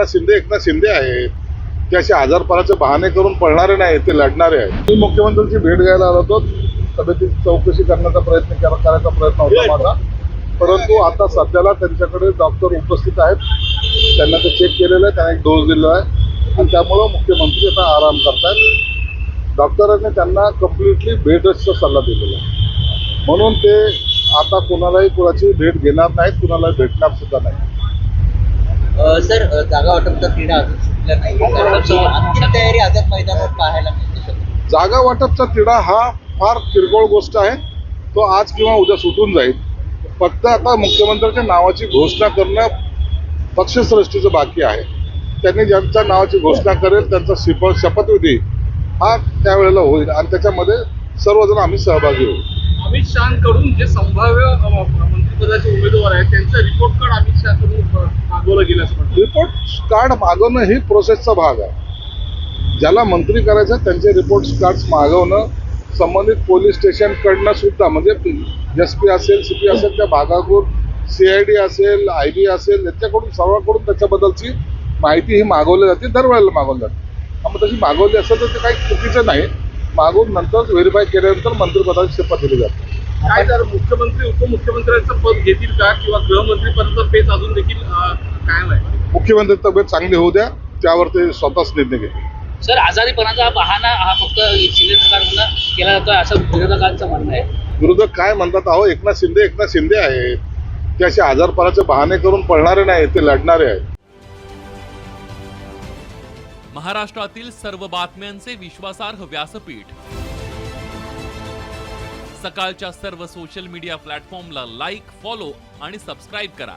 एकनाथ शिंदे एकनाथ शिंदे आहेत ते असे आजारपणाचे बहाणे करून पळणारे नाही ते लढणारे आहेत. मी मुख्यमंत्र्यांची भेट घ्यायला आलो होतो. तब्येतीची चौकशी करण्याचा प्रयत्न करायचा प्रयत्न होता माझा. परंतु आता सध्याला त्यांच्याकडे डॉक्टर उपस्थित आहेत. त्यांना ते चेक केलेलं आहे त्यांना एक डोस दिलेला आहे. आणि त्यामुळं मुख्यमंत्री आता आराम करतायत. डॉक्टरांनी त्यांना कम्प्लिटली रेस्टचा सल्ला दिलेला आहे. म्हणून ते आता कुणालाही कुणाची भेट घेणार नाहीत कुणालाही भेटणार सुद्धा नाही सर जागा वाटपचा क्रीडा अजून सुटला नाही. तयारी आझाद मैदानावर पाहायला मिळते. जागा वाटपचा तिढा हा फार किरकोळ गोष्ट आहे. तो आज किंवा उद्या सुटून जाईल. फक्त आता मुख्यमंत्र्यांच्या नावाची घोषणा करणं पक्षश्रेष्ठीचं बाकी आहे. त्यांनी ज्यांच्या नावाची घोषणा करेल त्यांचा शिप शपथविधी हा त्यावेळेला होईल आणि त्याच्यामध्ये सर्वजण आम्ही सहभागी होऊ. अमित शहाकडून जे संभाव्य मंत्रिपदाचे उमेदवार आहेत त्यांचं रिपोर्ट कार्ड अमित शहाकडून अ, मागवलं गेलं असं रिपोर्ट कार्ड मागवणं ही प्रोसेसचा भाग आहे. ज्याला मंत्री करायचं त्यांचे रिपोर्ट कार्ड्स मागवणं संबंधित पोलीस स्टेशनकडनं सुद्धा म्हणजे एस पी असेल सी पी असेल त्या भागाकडून सी आय डी असेल आय बी असेल याच्याकडून सर्वांकडून त्याच्याबद्दलची माहिती ही मागवली जाते दरवेळेला मागवली जाते. मग तशी मागवली असेल तर ते काही चुकीचं नाही. मागवून नंतर व्हेरीफाय केल्यानंतर मंत्रिपदाची शपथ दिली जाते. काय तर मुख्यमंत्री उपमुख्यमंत्र्यांचं पद घेतील का? किंवा गृहमंत्री पदाचा पेच अजून देखील मुख्यमंत्री तब्येत चांगली होऊ द्या त्यावर ते स्वतःच निर्णय घेतील. सर आजारीपणाचा बहाणा हा फक्त शिंदे केला जातोय असं विरोधकांचं म्हणणं आहे. विरोधक काय म्हणतात अहो एकनाथ शिंदे एकनाथ शिंदे आहेत. ते असे आजारपणाचे बहाणे करून पळणारे नाही ते लढणारे आहेत. महाराष्ट्रातील सर्व बातम्यांचे विश्वासार्ह व्यासपीठ. सकाळच्या सर्व सोशल मीडिया प्लॅटफॉर्मला लाईक फॉलो आणि सबस्क्राईब करा.